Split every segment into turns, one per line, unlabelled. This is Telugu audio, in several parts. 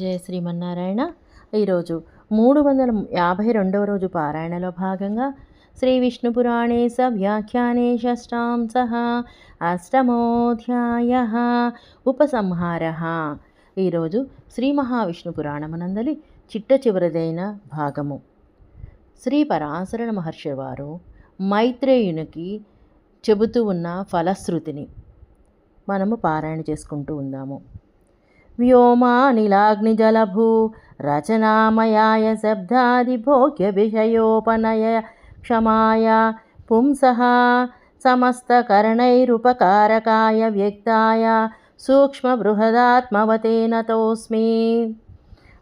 జయ శ్రీమన్నారాయణ. ఈరోజు మూడు వందల యాభై రెండవ రోజు పారాయణలో భాగంగా శ్రీ విష్ణు పురాణే స వ్యాఖ్యానే షష్టాంశ అష్టమోధ్యాయ ఉపసంహార. ఈరోజు శ్రీ మహావిష్ణు పురాణమునందలి చిట్ట చివరిదైన భాగము. శ్రీ పరాశరణ మహర్షి వారు మైత్రేయునికి చెబుతూ ఉన్న ఫలశ్రుతిని మనము పారాయణ చేసుకుంటూ ఉందాము. వ్యోమానిలాగ్నిజలభూ రచనామయాయ శబ్దాదిభోగ్య విషయోపనయ క్షమాయ పుంసః సమస్తకరణైరుపకారకాయ వ్యక్తాయ సూక్ష్మబృహదాత్మవతే నతోస్మి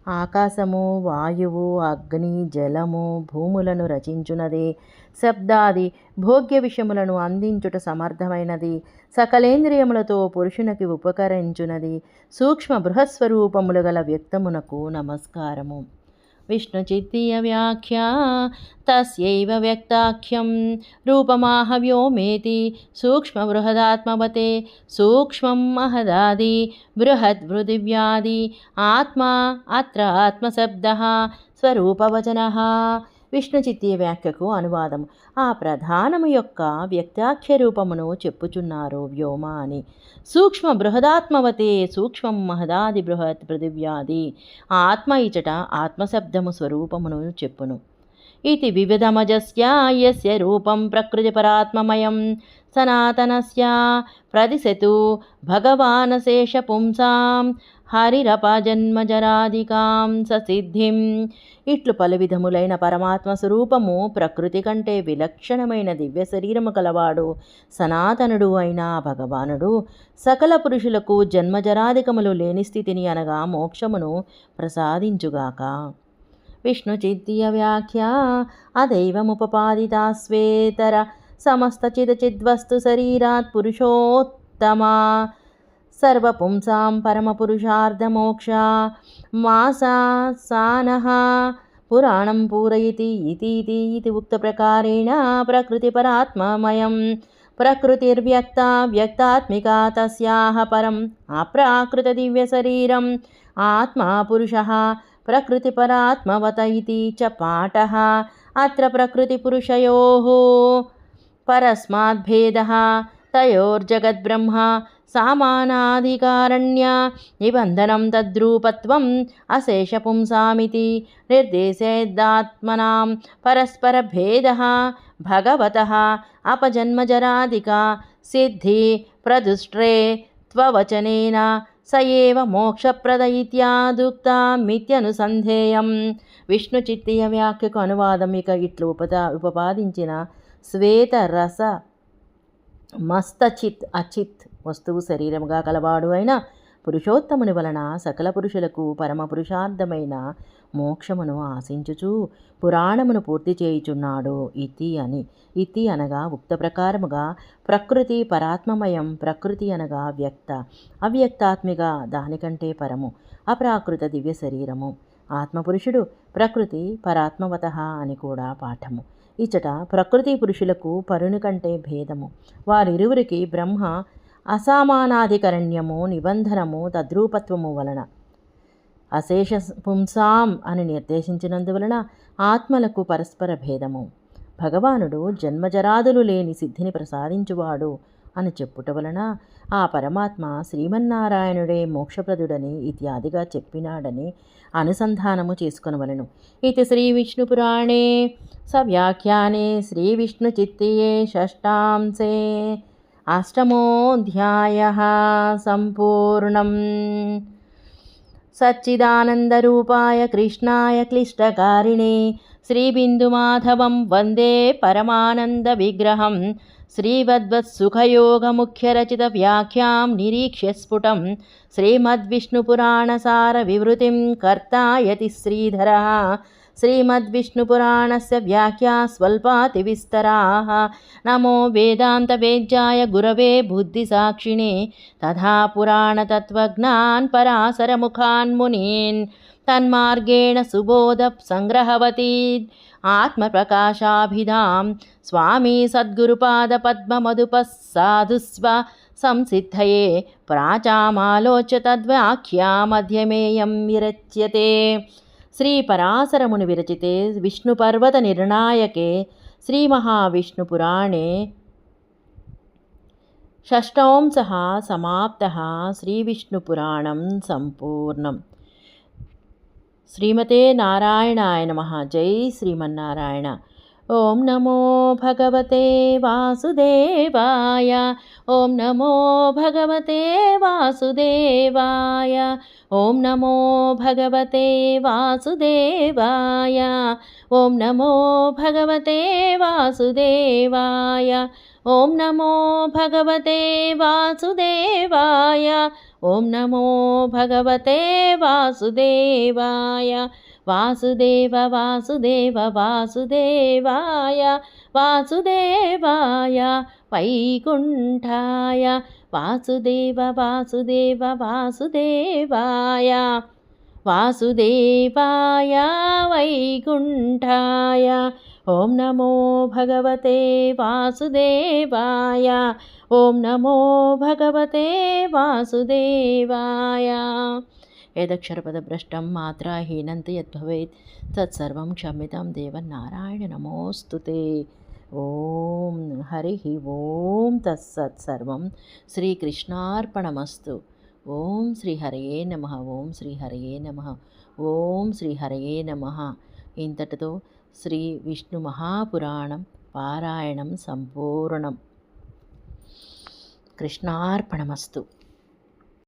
ఆకాశము వాయువు అగ్ని జలము భూములను రచించునది. శబ్దాది భోగ్య విషయములను అందించుట సమర్థమైనది. సకలేంద్రియములతో పురుషునికి ఉపకరించునది. సూక్ష్మ బృహస్వరూపములు గల వ్యక్తమునకు నమస్కారము. విష్ణు చిత్తీయ వ్యాఖ్య తస్యైవ వ్యక్తాఖ్యం రూపమాహ వ్యోమేతి సూక్ష్మ బృహదాత్మవతే సూక్ష్మం మహదాది బృహద్ పృథివ్యాది వ్యాఖ్యకు అనువాదం. ఆ ప్రధానము యొక్క వ్యక్తాఖ్య రూపమును చెప్పుచున్నారు వ్యోమ అని సూక్ష్మ బృహదాత్మవతే సూక్ష్మం మహదాది బృహత్ పృథివ్యాది. ఆత్మ ఇచట ఆత్మశబ్దము స్వరూపమును చెప్పును. ఇది వివిధమజస్య యస్య రూపం ప్రకృతిపరాత్మమయం. సనాతనస్య ప్రదిశతు భగవానశేషపుంసాం. హరిరపజన్మజరాధికాం ససిద్ధిం. ఇట్లు పలు విధములైన పరమాత్మ స్వరూపము ప్రకృతి కంటే విలక్షణమైన దివ్య శరీరము కలవాడు సనాతనుడు అయిన భగవానుడు. సకల పురుషులకు జన్మజరాధికములు లేని స్థితిని అనగా మోక్షమును ప్రసాదించుగాక. విష్ణు వ్యాఖ్య అదైవముపపాదితా స్వేతర సమస్తచిదచిద్వస్తు శరీరాత్ పురుషోత్తమా. सर्वपुंसां परमपुरुषार्धमोक्षा मासा, सानः, पुराणं पूरयति, इति इति उक्तप्रकारेण प्रकृतिपरात्ममयं प्रकृतिर्व्यक्ता, व्यक्तात्मिका, तस्याः परम् अप्राकृतदिव्यशरीरम्। आत्मा पुरुषः, प्रकृतिपरात्मवत इति च पाठः। अत्र प्रकृतिपुरुषयोः परस्माद्भेदः తయోర్జగద్బ్రహ్మ సామానాధికారణ్య నిబంధనం తద్రూపత్వం అశేషపుంసామితి నిర్దేశేద్దాత్మనాం పరస్పరభేద భగవత అపజన్మజరాదిక సిద్ధి ప్రదుష్ట్రే త్వవచనేన స ఏవ మోక్షప్రద ఇత్యాదుక్తమిత్యనుసంధేయం విష్ణు చిత్తీయ వ్యాఖ్యకు అనువాదం ఇక ఇట్లు ఉపద ఉపపాదించిన శ్వేతరస మస్తచిత్ అచిత్ వస్తువు శరీరముగా కలవాడు అయిన పురుషోత్తముని వలన సకల పురుషులకు పరమ పురుషార్థమైన మోక్షమును ఆశించుచు పురాణమును పూర్తి చేయుచున్నాడు. ఇతి అని. ఇతి అనగా ఉక్త ప్రకారముగా ప్రకృతి పరాత్మమయం ప్రకృతి అనగా వ్యక్త. అవ్యక్తాత్మిక దానికంటే పరము అప్రాకృత దివ్య శరీరము. ఆత్మపురుషుడు ప్రకృతి పరాత్మవత అని కూడా పాఠము. ఇచట ప్రకృతి పురుషులకు పరుని కంటే భేదము. వారిరువురికి బ్రహ్మ అసామానాధికరణ్యము నిబంధనము తద్రూపత్వము వలన. అశేష పుంసాం అని నిర్దేశించినందువలన ఆత్మలకు పరస్పర భేదము. భగవానుడు జన్మజరాదులు లేని సిద్ధిని ప్రసాదించువాడు. అని చెప్పుట వలన ఆ పరమాత్మ శ్రీమన్నారాయణుడే మోక్షప్రదుడని ఇత్యాదిగా చెప్పినాడని అనుసంధానము చేసుకొనవలను. ఇది శ్రీ విష్ణుపురాణే సవ్యాఖ్యానే శ్రీ విష్ణు చిత్తియే షష్టాంశే. అష్టమోధ్యాయ సంపూర్ణం. సచ్చిదానందరూపాయ కృష్ణాయ క్లిష్టకారిణే శ్రీబిందుమాధవం వందే పరమానంద విగ్రహం. श्रीवद्वत्सुखयोगमुख्यरचितव्याख्यां निरीक्ष्य स्फुटं श्रीमद्विष्णुपुराणसारविवृतिं कर्तायति श्रीधरः श्रीमद्विष्णुपुराणस्य व्याख्या स्वल्पातिविस्तराः नमो वेदान्तवेद्याय गुरवे बुद्धिसाक्षिणे तथा पुराणतत्त्वज्ञान् पराशरमुखान् मुनीन् तन्मार्गेण सुबोधसङ्ग्रहवती ఆత్మప్రకాశాభిధాం స్వామీ సద్గురుపాదపద్మమధుప సాధుస్వ సంసిద్ధయే ప్రాచామాలోచ్య తద్వాఖ్యామధ్యమేయం విరచ్యతే శ్రీ పరాశరముని విరచితే విష్ణుపర్వత నిర్ణాయకే శ్రీ మహావిష్ణుపురాణే షష్టంస సమాప్త శ్రీవిష్ణుపురాణం సంపూర్ణం శ్రీమతే నారాయణాయ నమ. జై శ్రీమన్నారాయణ. ఓం నమో భగవతే వాసుదేవాయ. ఓం నమో భగవతే వాసుదేవాయ. ఓం నమో భగవతే వాసుదేవాయ. ఓం నమో భగవతే వాసుదేవాయ. ఓం నమో భగవతే వాసుదేవాయ. ఓం నమో భగవతే వాసుదేవాయ. వాసుదేవ వాసుదేవ వాసుదేవాయ. వాసుదేవాయ వైకుంఠాయ. వాసుదేవ వాసుదేవ వాసుదేవాయ. వాసుదేవాయ వైకుంఠాయ. ఓం నమో భగవతే వాసుదేవాయ. ఓం నమో భగవతే వాసుదేవాయ. యదక్షరపదభ్రష్టం మాత్రాహీనంత యద్భవేత్ తత్సర్వం క్షమ్యతాం దేవన్నారాయణ నమోస్తుతే. ఓం హరి ఓం తత్సత్సర్వం శ్రీకృష్ణార్పణమస్తు. ఓం శ్రీహరయే నమ ఓం శ్రీహరయే నమ ఓం శ్రీహరయే నమ. ఇంతటితో శ్రీ విష్ణు మహాపురాణం పారాయణం సంపూర్ణం. కృష్ణార్పణమస్తు.